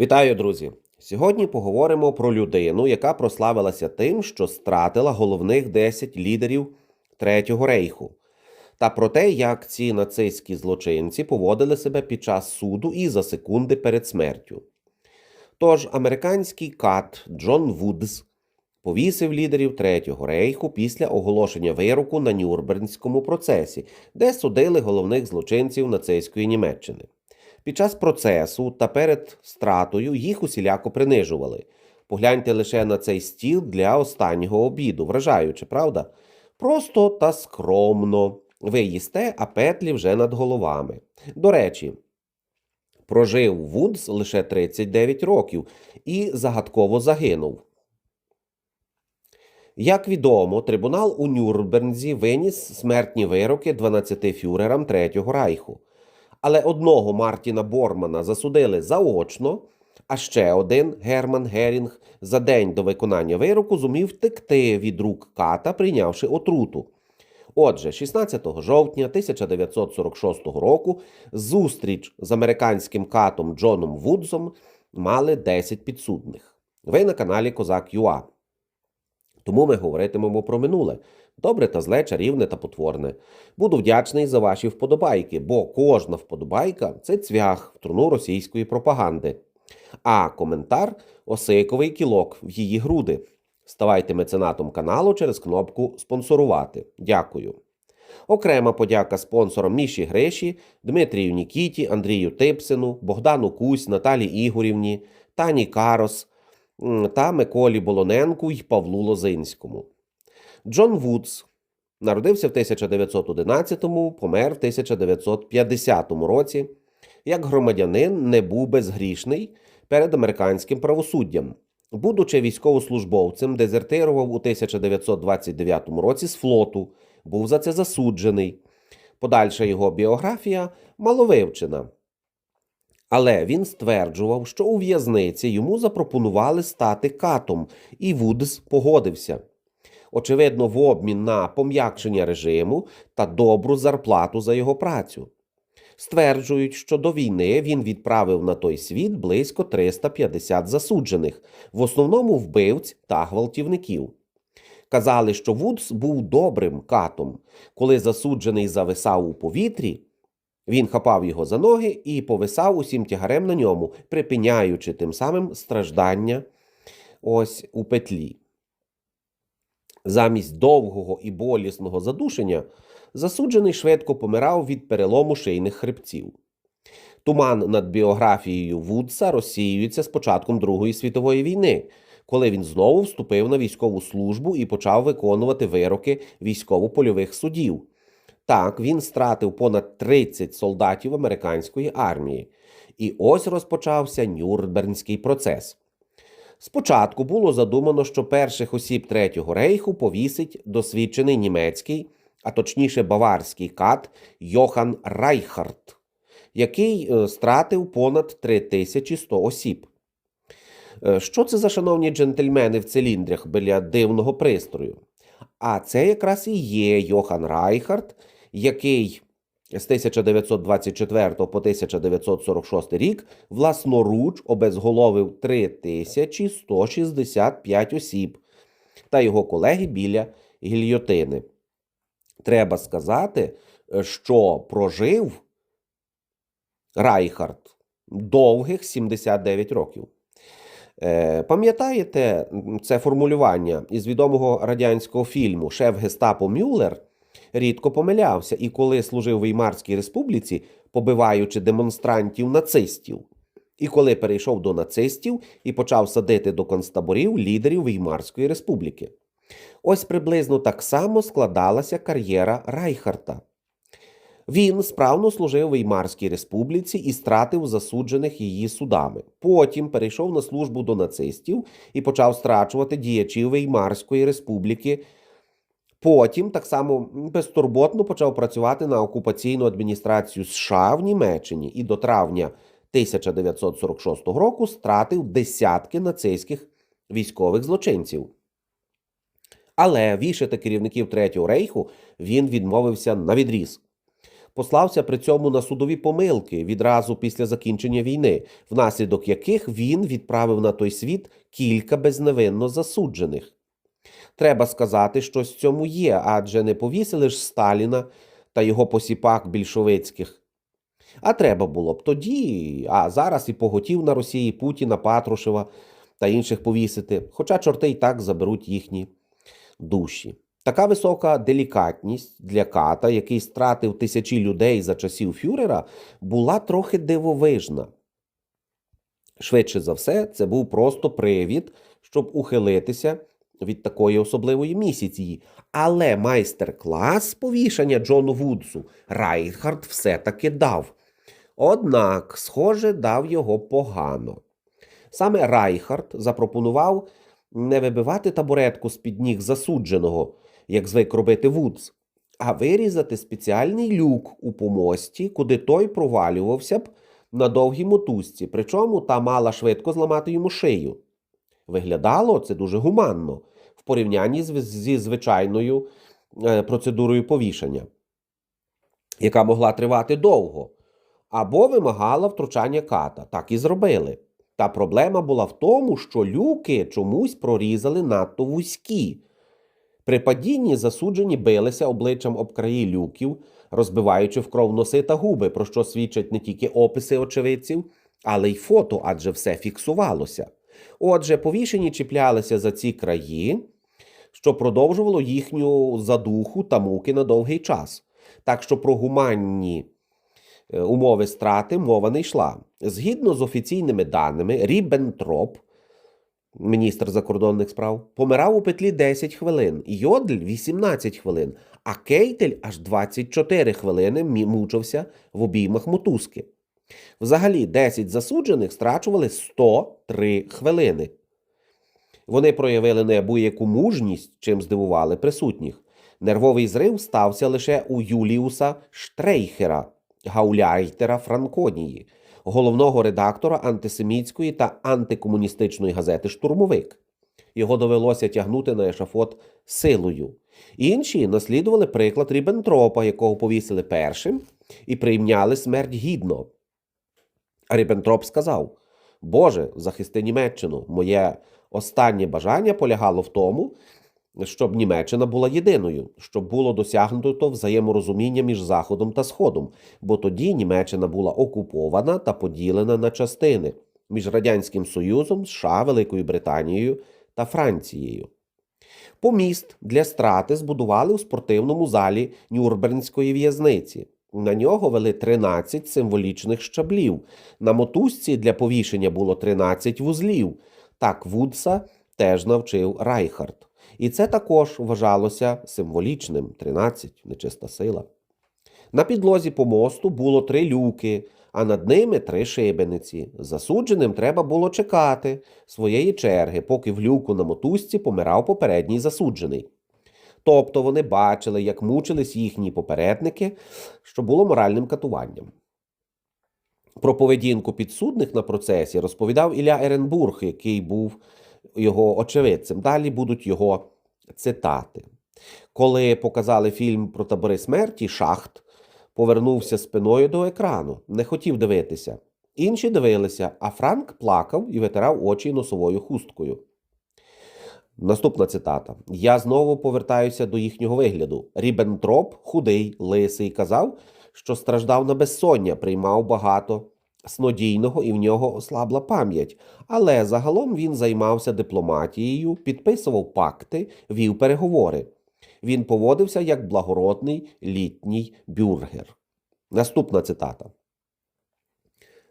Вітаю, друзі! Сьогодні поговоримо про людину, яка прославилася тим, що стратила головних 10 лідерів Третього рейху, та про те, як ці нацистські злочинці поводили себе під час суду і за секунди перед смертю. Тож американський кат Джон Вудс повісив лідерів Третього рейху після оголошення вироку на Нюрнбернському процесі, де судили головних злочинців нацистської Німеччини. Під час процесу та перед стратою їх усіляко принижували. Погляньте лише на цей стіл для останнього обіду, вражаюче, правда? Просто та скромно. Ви їсте, а петлі вже над головами. До речі, прожив Вудс лише 39 років і загадково загинув. Як відомо, трибунал у Нюрнбернзі виніс смертні вироки 12 фюрерам Третього Райху. Але одного Мартіна Бормана засудили заочно, а ще один Герман Герінг за день до виконання вироку зумів втекти від рук ката, прийнявши отруту. Отже, 16 жовтня 1946 року зустріч з американським катом Джоном Вудсом мали 10 підсудних. Ви на каналі Козак ЮА. Тому ми говоритимемо про минуле. Добре та зле, чарівне та потворне. Буду вдячний за ваші вподобайки, бо кожна вподобайка це цвях в труну російської пропаганди. А коментар осиковий кілок в її груди. Ставайте меценатом каналу через кнопку Спонсорувати. Дякую. Окрема подяка спонсорам Міші Гриші, Дмитрію Нікіті, Андрію Типсину, Богдану Кусь, Наталі Ігорівні, Тані Карос та Миколі Болоненку й Павлу Лозинському. Джон Вудс народився в 1911-му, помер в 1950 році. Як громадянин не був безгрішний перед американським правосуддям. Будучи військовослужбовцем, дезертирував у 1929 році з флоту, був за це засуджений. Подальша його біографія маловивчена. Але він стверджував, що у в'язниці йому запропонували стати катом, і Вудс погодився. Очевидно, в обмін на пом'якшення режиму та добру зарплату за його працю. Стверджують, що до війни він відправив на той світ близько 350 засуджених, в основному вбивць та гвалтівників. Казали, що Вудс був добрим катом. Коли засуджений зависав у повітрі, він хапав його за ноги і повисав усім тягарем на ньому, припиняючи тим самим страждання ось у петлі. Замість довгого і болісного задушення засуджений швидко помирав від перелому шийних хребців. Туман над біографією Вудса розсіюється з початком Другої світової війни, коли він знову вступив на військову службу і почав виконувати вироки військово-польових судів. Так, він стратив понад 30 солдатів американської армії. І ось розпочався Нюрнбернський процес. Спочатку було задумано, що перших осіб Третього рейху повісить досвідчений німецький, а точніше баварський кат Йохан Райхард, який е, стратив понад 3100 осіб. Е, Що це за шановні джентльмени в циліндрах біля дивного пристрою? А це якраз і є Йохан Райхард, який з 1924 по 1946 рік власноруч обезголовив 3165 осіб та його колеги біля гільйотини. Треба сказати, що прожив Райхард довгих 79 років. Е, Пам'ятаєте це формулювання із відомого радянського фільму Шеф Гестапо Мюллер рідко помилявся і коли служив Веймарській республіці, побиваючи демонстрантів нацистів, і коли перейшов до нацистів і почав садити до концтаборів лідерів Веймарської республіки. Ось приблизно так само складалася кар'єра Райхарта. Він справно служив Веймарській республіці і стратив засуджених її судами. Потім перейшов на службу до нацистів і почав страчувати діячів Веймарської республіки. Потім так само безтурботно почав працювати на окупаційну адміністрацію США в Німеччині і до травня 1946 року стратив десятки нацистських військових злочинців. Але вішати керівників Третього рейху він відмовився на відріз. послався при цьому на судові помилки відразу після закінчення війни, внаслідок яких він відправив на той світ кілька безневинно засуджених. Треба сказати, що з цьому є, адже не повісили ж Сталіна та його посіпак більшовицьких. А треба було б тоді, а зараз і поготів на Росії Путіна, Патрушева та інших повісити, хоча чорти й так заберуть їхні душі. Така висока делікатність для ката, який стратив тисячі людей за часів фюрера, була трохи дивовижна. Швидше за все, це був просто привід, щоб ухилитися від такої особливої місяці. Але майстер-клас повішання Джону Вудсу Райхард все-таки дав. Однак, схоже, дав його погано. Саме Райхард запропонував не вибивати табуретку з-під ніг засудженого, як звик робити Вудс, а вирізати спеціальний люк у помості, куди той провалювався б на довгій мотузці, причому та мала швидко зламати йому шию. Виглядало це дуже гуманно в порівнянні зі звичайною е, процедурою повішання, яка могла тривати довго, або вимагала втручання ката. Так і зробили. Та проблема була в тому, що люки чомусь прорізали надто вузькі. При падінні засуджені билися обличчям об краї люків, розбиваючи в кров носи та губи, про що свідчать не тільки описи очевидців, але й фото, адже все фіксувалося. Отже, повішені чіплялися за ці краї, що продовжувало їхню задуху та муки на довгий час. Так що про гуманні е, умови страти мова не йшла. Згідно з офіційними даними, Ріббентроп, міністр закордонних справ, помирав у петлі 10 хвилин, Йодль 18 хвилин, а Кейтель аж 24 хвилини мучився в обіймах мотузки. Взагалі, 10 засуджених страчували 103 хвилини. Вони проявили неабияку мужність, чим здивували присутніх. Нервовий зрив стався лише у Юліуса Штрейхера, гауляйтера Франконії, головного редактора антисемітської та антикомуністичної газети Штурмовик. Його довелося тягнути на ешафот силою. Інші наслідували приклад Ріббентропа, якого повісили першим, і прийняли смерть гідно. А Ріббентроп сказав: Боже, захисти Німеччину, моє останнє бажання полягало в тому, щоб Німеччина була єдиною, щоб було досягнуто взаєморозуміння між Заходом та Сходом, бо тоді Німеччина була окупована та поділена на частини між Радянським Союзом, США, Великою Британією та Францією. Поміст для страти збудували у спортивному залі Нюрнбернської в'язниці. На нього вели 13 символічних щаблів. На мотузці для повішення було 13 вузлів. Так Вудса теж навчив Райхард. І це також вважалося символічним 13 нечиста сила. На підлозі помосту було три люки, а над ними три шибениці. Засудженим треба було чекати своєї черги, поки в люку на мотузці помирав попередній засуджений. Тобто вони бачили, як мучились їхні попередники, що було моральним катуванням. Про поведінку підсудних на процесі розповідав Ілля Еренбург, який був його очевидцем. Далі будуть його цитати. Коли показали фільм про табори смерті, шахт повернувся спиною до екрану, не хотів дивитися. Інші дивилися, а Франк плакав і витирав очі носовою хусткою. Наступна цитата. Я знову повертаюся до їхнього вигляду. Рібентроп, худий, лисий, казав, що страждав на безсоння, приймав багато снодійного і в нього ослабла пам'ять. Але загалом він займався дипломатією, підписував пакти, вів переговори. Він поводився як благородний літній бюргер. Наступна цитата.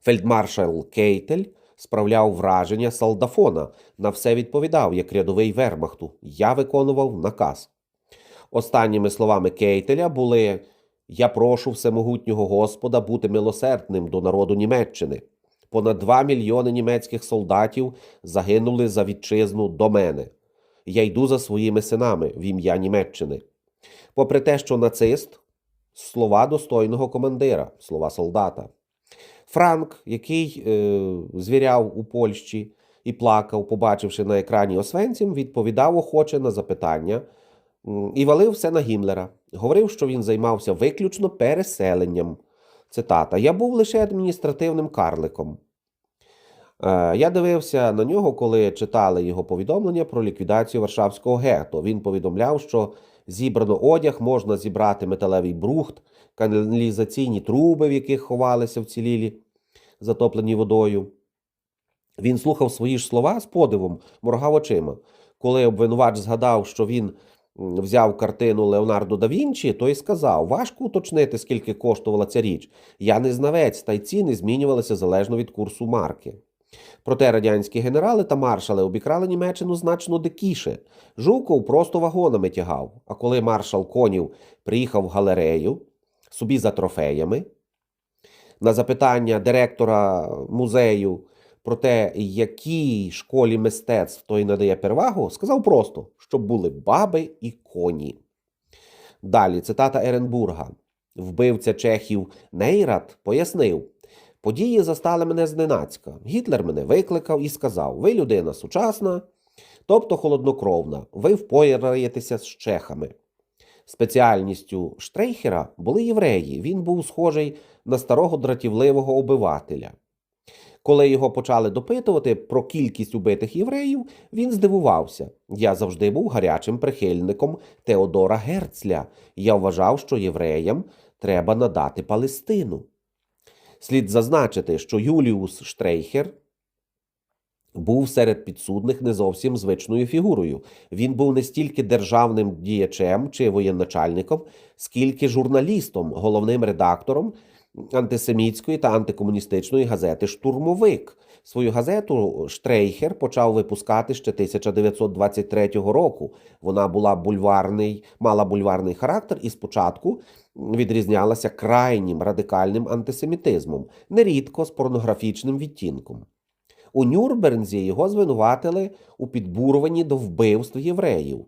Фельдмаршал Кейтель справляв враження солдафона, на все відповідав, як рядовий вермахту. Я виконував наказ. Останніми словами Кейтеля були Я прошу всемогутнього Господа бути милосердним до народу Німеччини. Понад 2 мільйони німецьких солдатів загинули за вітчизну до мене. Я йду за своїми синами в ім'я Німеччини. Попри те, що нацист слова достойного командира, слова солдата. Франк, який е, звіряв у Польщі і плакав, побачивши на екрані Освенцім, відповідав охоче на запитання і валив все на Гімлера. говорив, що він займався виключно переселенням. Цитата: Я був лише адміністративним карликом. Е, Я дивився на нього, коли читали його повідомлення про ліквідацію Варшавського гетто. Він повідомляв, що зібрано одяг, можна зібрати металевий брухт, каналізаційні труби, в яких ховалися вцілілі, затоплені водою. Він слухав свої ж слова з подивом, моргав очима. Коли обвинувач згадав, що він взяв картину Леонардо да Вінчі, то й сказав: важко уточнити, скільки коштувала ця річ. Я не знавець, та й ціни змінювалися залежно від курсу марки. Проте радянські генерали та маршали обікрали Німеччину значно дикіше. Жуков просто вагонами тягав. А коли маршал Конів приїхав в галерею собі за трофеями, на запитання директора музею про те, якій школі мистецтв той надає перевагу, сказав просто, щоб були баби і коні. Далі цитата Еренбурга. Вбивця чехів Нейрат пояснив: події застали мене зненацька. Гітлер мене викликав і сказав: Ви людина сучасна, тобто холоднокровна, ви впораєтеся з чехами. Спеціальністю Штрейхера були євреї. Він був схожий на старого дратівливого обивателя. Коли його почали допитувати про кількість убитих євреїв, він здивувався. Я завжди був гарячим прихильником Теодора Герцля. Я вважав, що євреям треба надати Палестину. Слід зазначити, що Юліус Штрейхер був серед підсудних не зовсім звичною фігурою. Він був не стільки державним діячем чи воєначальником, скільки журналістом, головним редактором антисемітської та антикомуністичної газети Штурмовик. Свою газету Штрейхер почав випускати ще 1923 року. Вона була бульварний, мала бульварний характер і спочатку відрізнялася крайнім радикальним антисемітизмом, нерідко з порнографічним відтінком. У Нюрнберзі його звинуватили у підбурюванні до вбивств євреїв.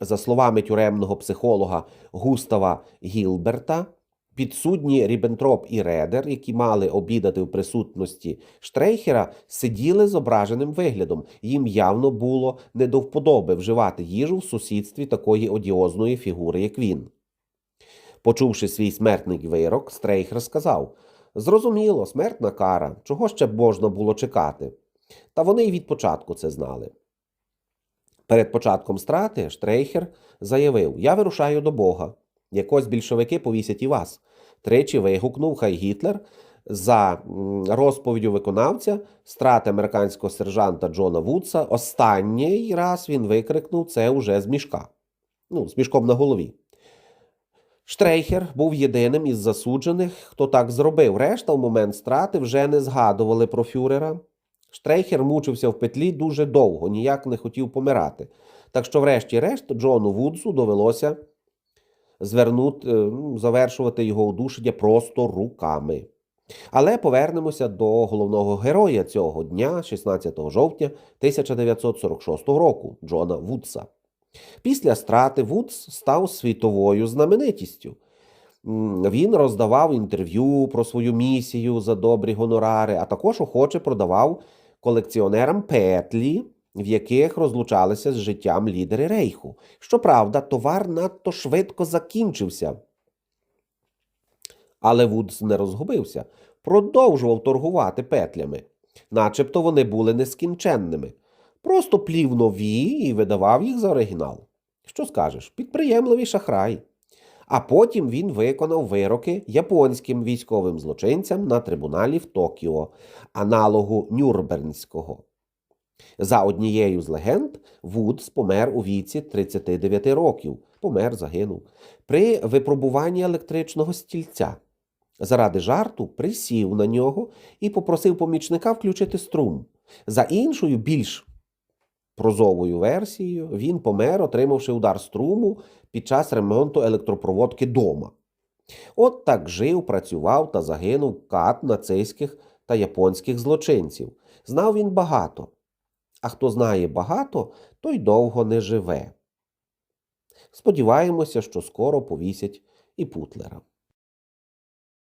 За словами тюремного психолога Густава Гілберта, підсудні Ріббентроп і Редер, які мали обідати в присутності Штрейхера, сиділи з ображеним виглядом. Їм явно було не до вподоби вживати їжу в сусідстві такої одіозної фігури, як він. Почувши свій смертний вирок, Стрейхер сказав: Зрозуміло, смертна кара, чого ще б можна було чекати? Та вони й від початку це знали. Перед початком страти Штрейхер заявив: Я вирушаю до Бога. Якось більшовики повісять і вас. Тричі вигукнув хай Гітлер за розповіддю виконавця страти американського сержанта Джона Вудса. Останній раз він викрикнув це уже з мішка. Ну, з мішком на голові. Штрейхер був єдиним із засуджених, хто так зробив. Решта в момент страти вже не згадували про фюрера. Штрейхер мучився в петлі дуже довго, ніяк не хотів помирати. Так що, врешті-решт, Джону Вудсу довелося звернути, е, ну, завершувати його удушення просто руками. Але повернемося до головного героя цього дня, 16 жовтня 1946 року, Джона Вудса. Після страти Вудс став світовою знаменитістю. Він роздавав інтерв'ю про свою місію за добрі гонорари, а також охоче продавав колекціонерам петлі, в яких розлучалися з життям лідери рейху. Щоправда, товар надто швидко закінчився. Але Вудс не розгубився, продовжував торгувати петлями, начебто вони були нескінченними. Просто плів нові і видавав їх за оригінал. Що скажеш, підприємливий шахрай. А потім він виконав вироки японським військовим злочинцям на трибуналі в Токіо, аналогу Нюрнбернського. За однією з легенд, Вудс помер у віці 39 років, помер, загинув, при випробуванні електричного стільця. Заради жарту присів на нього і попросив помічника включити струм. За іншою, більш прозовою версією, він помер, отримавши удар струму під час ремонту електропроводки дома. От так жив, працював та загинув кат нацистських та японських злочинців. Знав він багато. А хто знає багато, той довго не живе. Сподіваємося, що скоро повісять і Путлера.